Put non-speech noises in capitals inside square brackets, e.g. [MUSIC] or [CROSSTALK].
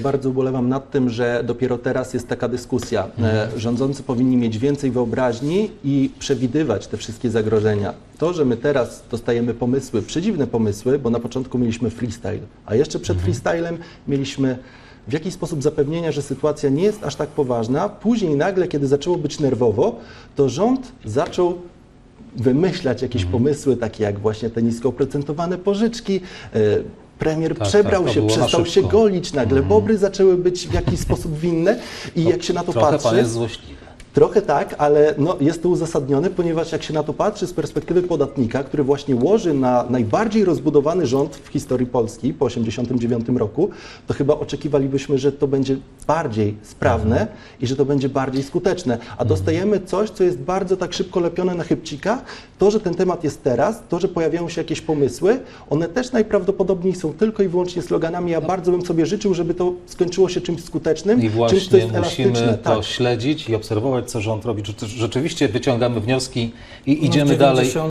Bardzo ubolewam nad tym, że dopiero teraz jest taka dyskusja. E, Rządzący powinni mieć więcej wyobraźni i przewidywać te wszystkie zagrożenia. To, że my teraz dostajemy pomysły, przedziwne pomysły, bo na początku mieliśmy freestyle, a jeszcze przed freestylem mieliśmy w jakiś sposób zapewnienia, że sytuacja nie jest aż tak poważna. Później nagle, kiedy zaczęło być nerwowo, to rząd zaczął wymyślać jakieś pomysły, takie jak właśnie te nisko oprocentowane pożyczki. Premier Tak, przebrał tak, to się, przestał się golić, nagle bobry zaczęły być w jakiś [LAUGHS] sposób winne i jak się na to Trochę patrzy... pan jest złośliwy. Trochę tak, ale no, jest to uzasadnione, ponieważ jak się na to patrzy z perspektywy podatnika, który właśnie łoży na najbardziej rozbudowany rząd w historii Polski po 1989 roku, to chyba oczekiwalibyśmy, że to będzie bardziej sprawne i że to będzie bardziej skuteczne. A dostajemy coś, co jest bardzo tak szybko lepione na chybcika. To, że ten temat jest teraz, to, że pojawiają się jakieś pomysły, one też najprawdopodobniej są tylko i wyłącznie sloganami. Ja bardzo bym sobie życzył, żeby to skończyło się czymś skutecznym, I czymś, co właśnie jest musimy elastyczne. to Tak. śledzić i obserwować, co rząd robi. Czy- czy Rzeczywiście wyciągamy wnioski i No, idziemy dalej. 90